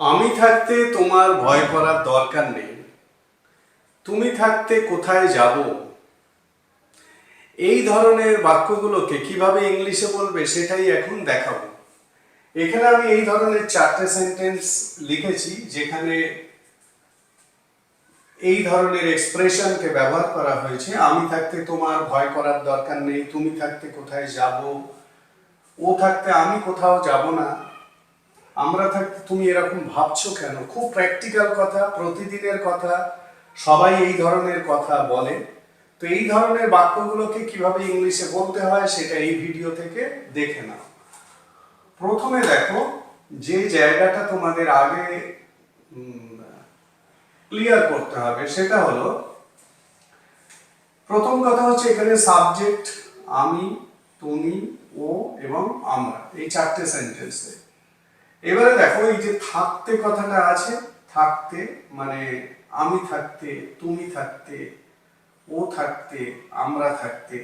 আমি থাকতে তোমার ভয় করার দরকার নেই। তুমি থাকতে কোথায় যাব? এই ধরনের বাক্যগুলোকে কীভাবে ইংলিশে বলবে সেটাই এখন দেখাবো। এখানে আমি এই ধরনের চারটে সেন্টেন্স লিখেছি যেখানে এই ধরনের এক্সপ্রেশনকে ব্যবহার করা হয়েছে। আমি থাকতে তোমার ভয় করার দরকার নেই, তুমি থাকতে কোথায় যাব? ও থাকতে আমি কোথাও যাব না। আমরা থাকতে তুমি এরকম ভাবছ কেন? খুব প্র্যাকটিক্যাল কথা, প্রতিদিনের কথা, সবাই এই ধরনের কথা বলে। তো এই ধরনের বাক্যগুলোকে কীভাবে ইংলিশে বলতে হয় সেটা এই ভিডিও থেকে দেখে নাও। প্রথমে দেখো, যে জায়গাটা তোমাদের আগে ক্লিয়ার করতে হবে সেটা হলো, প্রথম কথা হচ্ছে এখানে সাবজেক্ট আমি, তুমি, ও এবং আমরা, এই চারটে সেন্টেন্সে এবারে দেখো, এই যে থাকতে কথাটা আছে, থাকতে মানে আমি থাকতে, তুমি থাকতে, ও থাকতে, আমরা থাকতে।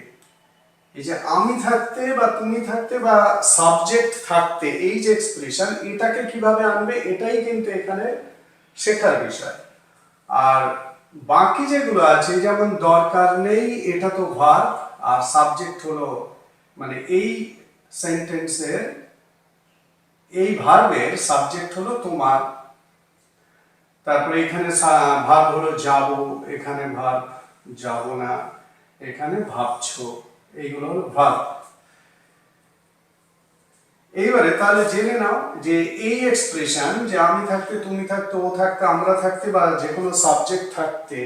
এই যে আমি থাকতে বা তুমি থাকতে বা সাবজেক্ট থাকতে, এই যে এক্সপ্রেশন এটাকে কীভাবে আনবে, এটাই কিন্তু এখানে শেখার বিষয়। আর বাকি যেগুলো আছে, যেমন দরকার নেই, এটা তো ভার আর সাবজেক্ট হলো মানে এই সেন্টেন্সের এই ভার্বের সাবজেক্ট হলো তোমার। তারপরে এখানে ভাব হলো যাব, এখানে ভাব যাব না, এখানে ভাবছ, এইগুলো হলো ভাব এইবারে তাহলে জেনে নাও যে এই এক্সপ্রেশন যে আমি থাকতে, তুমি থাকতে, ও থাকতে, আমরা থাকতে বা যে কোনো সাবজেক্ট থাকতে,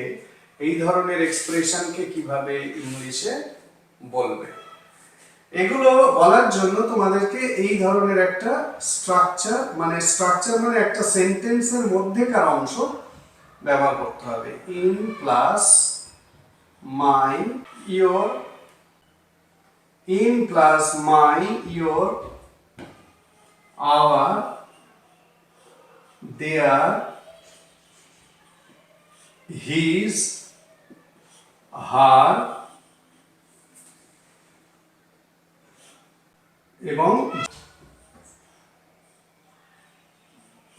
এই ধরনের এক্সপ্রেশনকে কীভাবে ইংলিশে বলবে? এগুলো বলার জন্য তোমাদেরকে এই ধরনের একটা স্ট্রাকচার মানে স্ট্রাকচার মানে একটা সেন্টেন্সের মধ্যেকার অংশ ব্যবহার করতে হবে। In plus my your in plus my your our their his her, এবং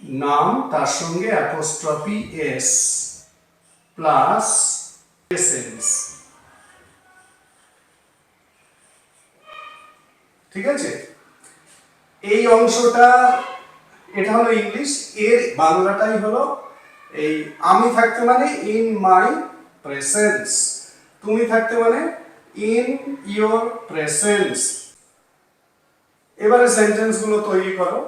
নাম তার সঙ্গে অ্যাপোস্ট্রফি এস প্লাস এসেন্স ঠিক আছে? এই অংশটা, এটা হলো ইংলিশ, এর বাংলাটাই হলো এই আমি থাকতে মানে ইন মাই প্রেসেন্স তুমি থাকতে মানে ইন ইয়োর প্রেসেন্স এবারে সেন্টেন্সগুলো তৈরি করো।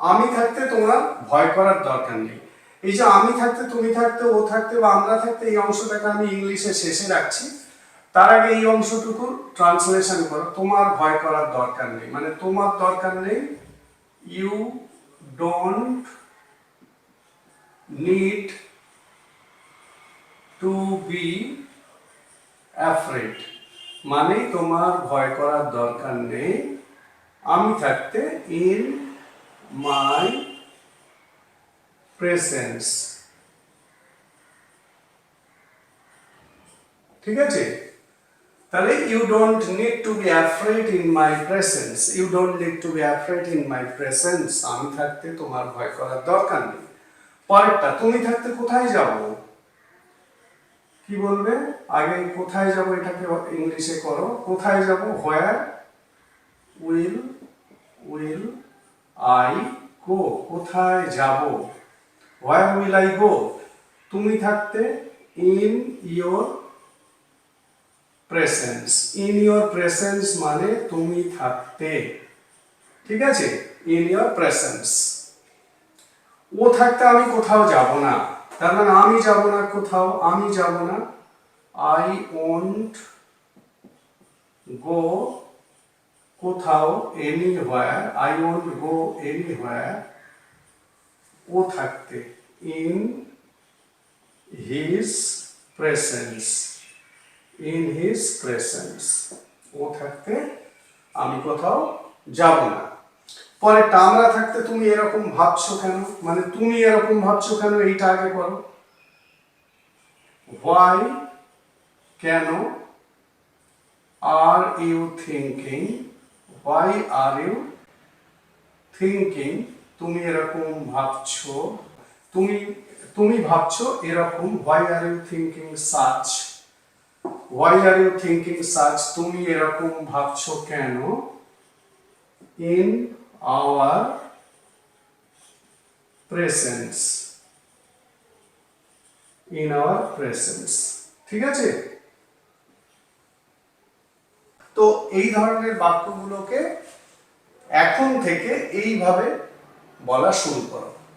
আমি থাকতে তোমার ভয় করার দরকার নেই। এই যে আমি থাকতে তুমি থাকতে, ও থাকতে বা আমরা থাকতে, এই অংশটাকে আমি ইংলিশে শেষে রাখছি। তার আগে এই অংশটুকু ট্রান্সলেশন করো। তোমার ভয় করার দরকার নেই। মানে তোমার দরকার নেই you don't need to be afraid মানে তোমার ভয় করার দরকার নেই। আমি থাকতে ইন মাই প্রেসেন্স ঠিক আছে? তাহলে you don't need to be afraid in my presence you don't need to be afraid in my presence আমি থাকতে তোমার ভয় করার দরকার নেই। পরেরটা, তুমি থাকতে কোথায় যাব? কি বলবে? আগে কোথায় যাব এটাকে ইংলিশে করো। কোথায় যাব? Where will will I go? কোথায় যাব? Where will I go? তুমি থাকতে in your presence. In your presence মানে তুমি থাকতে। ঠিক আছে? In your presence. ও থাকতে আমি কোথাও যাব না। তার মানে আমি যাব না কোথাও, আমি যাব না। আই ওন্ট গো কোথাও anywhere I won't go anywhere ও থাকতে in his presence in his presence ও থাকতে আমি কোথাও যাব না। পরে আমরা থাকতে তুমি এরকম ভাবছ কেন? মানে তুমি এরকম ভাবছ কেন? এইটা আগে করো হোয়াই কেন are you thinking why are you thinking তুমি এরকম ভাবছ? তুমি তুমি ভাবছ এরকম why are you thinking such why are you thinking such তুমি এরকম ভাবছ কেন? In our presence in our presence ঠিক আছে? তো এই ধরনের বাক্যগুলোকে এখন থেকে এইভাবে বলা শুরু করো।